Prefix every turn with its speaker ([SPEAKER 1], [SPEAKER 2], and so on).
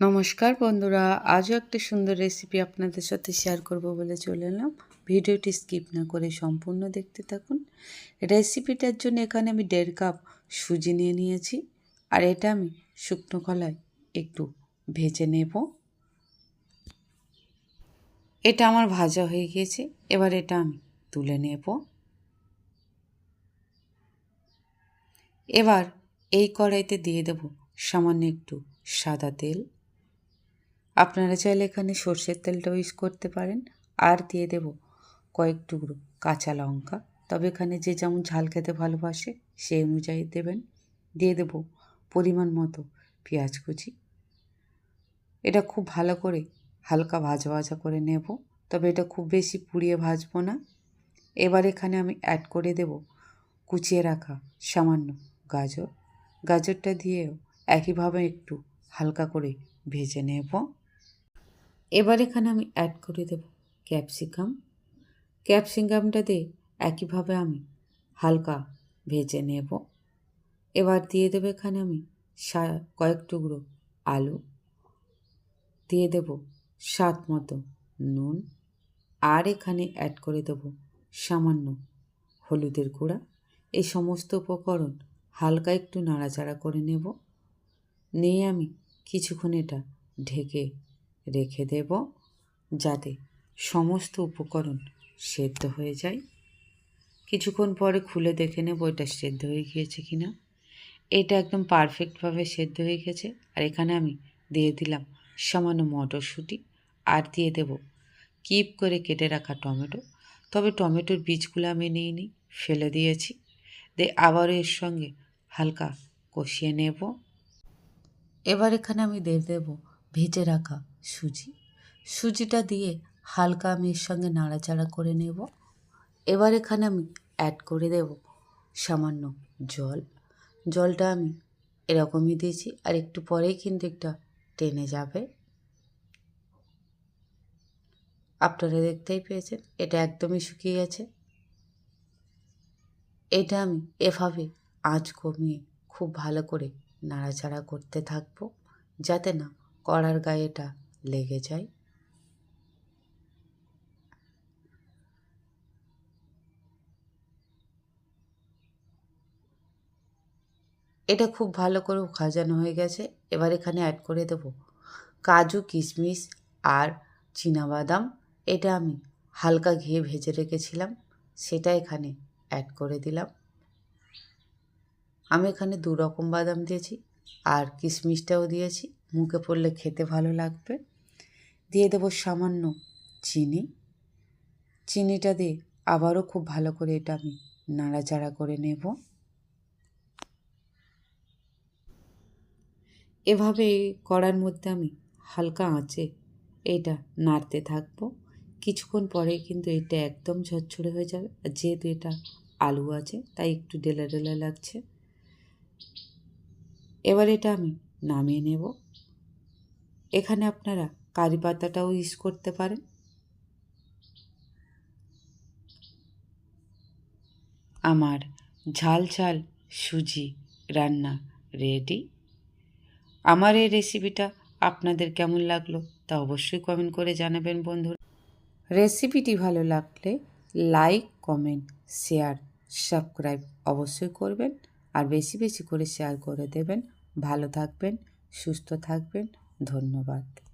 [SPEAKER 1] নমস্কার বন্ধুরা, আজও একটা সুন্দর রেসিপি আপনাদের সাথে শেয়ার করব বলে চলে এলাম। ভিডিওটি স্কিপ না করে সম্পূর্ণ দেখতে থাকুন। রেসিপিটার জন্য এখানে আমি দেড় কাপ সুজি নিয়ে নিয়েছি আর এটা আমি শুকনো কলায় একটু ভেজে নেব। এটা আমার ভাজা হয়ে গিয়েছে, এবার এটা আমি তুলে নেব। এবার এই কড়াইতে দিয়ে দেব সামান্য একটু সাদা তেল। আপনারা চাইলে এখানে সর্ষের তেলটাও ইউজ করতে পারেন। আর দিয়ে দেব কয়েক টুকরো কাঁচা লঙ্কা। তবে এখানে যে যেমন ঝাল খেতে ভালোবাসে সেই অনুযায়ী দেবেন। দিয়ে দেব পরিমাণ মতো পেঁয়াজ কুচি। এটা খুব ভালো করে হালকা ভাজা ভাজা করে নেব। তবে এটা খুব বেশি পুড়িয়ে ভাজবো না। এবার এখানে আমি অ্যাড করে দেব কুচিয়ে রাখা সামান্য গাজর। গাজরটা দিয়েও একইভাবে একটু হালকা করে ভেজে নেব। এবার এখানে আমি অ্যাড করে দেব ক্যাপসিকাম ক্যাপসিকামটা দিয়ে একইভাবে আমি হালকা ভেজে নেব। এবার দিয়ে দেবো এখানে আমি সা, কয়েক টুকরো আলু। দিয়ে দেব স্বাদ মতো নুন। আর এখানে অ্যাড করে দেব সামান্য হলুদের গুঁড়া। এই সমস্ত উপকরণ হালকা একটু নাড়াচাড়া করে নেব। নিয়ে আমি কিছুক্ষণ এটা ঢেকে রেখে দেব যাতে সমস্ত উপকরণ সেদ্ধ হয়ে যায়। কিছুক্ষণ পরে খুলে দেখে নেব এটা সেদ্ধ হয়ে গিয়েছে কি না এটা একদম পারফেক্টভাবে সেদ্ধ হয়ে গেছে। আর এখানে আমি দিয়ে দিলাম সামান্য মটরশুঁটি আর দিয়ে দেব কিপ করে কেটে রাখা টমেটো। তবে টমেটোর বীজগুলো আমি নিয়ে নিই ফেলে দিয়েছি। দিয়ে আবারও এর সঙ্গে হালকা কষিয়ে নেব। এবার এখানে আমি দিয়ে দেবো ভেজে রাখা সুজি। সুজিটা দিয়ে হালকা আমি এর সঙ্গে নাড়াচাড়া করে নেব। এবার এখানে আমি অ্যাড করে দেব সামান্য জল। জলটা আমি এরকমই দিয়েছি, আর একটু পরেই কিন্তু একটা টেনে যাবে। আপনারা দেখতেই পেয়েছেন, এটা একদমই শুকিয়ে গেছে। এটা আমি এভাবে আঁচ কমিয়ে খুব ভালো করে নাড়াচাড়া করতে থাকব, যাতে না কড়ার গায়েটা লেগে যায়। এটা খুব ভালো করে খাজানো হয়ে গেছে। এবার এখানে অ্যাড করে দেব কাজু, কিশমিশ আর বাদাম এটা আমি হালকা ঘিয়ে ভেজে রেখেছিলাম, সেটা এখানে অ্যাড করে দিলাম। আমি এখানে দু রকম বাদাম দিয়েছি আর কিশমিশটাও দিয়েছি। মুখে পড়লে খেতে ভালো লাগবে। দিয়ে দেবো সামান্য চিনি। চিনিটা দিয়ে আবারও খুব ভালো করে এটা আমি নাড়াচাড়া করে নেব। এভাবে করার মধ্যে আমি হালকা আঁচে এটা নাড়তে থাকব। কিছুক্ষণ পরে কিন্তু এটা একদম ঝরঝরে হয়ে যাবে। আর যেহেতু এটা আলু আছে, তাই একটু ডেলা ডেলা লাগছে। এবার এটা আমি নামিয়ে নেব। এখানে আপনারা কারি পাতাটাও ইউজ করতে পারেন। আমার ঝাল ঝাল সুজি রান্না রেডি আমার এই রেসিপিটা আপনাদের কেমন লাগল তা অবশ্যই কমেন্ট করে জানাবেন বন্ধুরা। রেসিপিটি ভালো লাগলে লাইক কমেন্ট শেয়ার সাবস্ক্রাইব অবশ্যই করবেন আর বেশি বেশি করে শেয়ার করে দেবেন। ভালো থাকবেন, সুস্থ থাকবেন। ধন্যবাদ।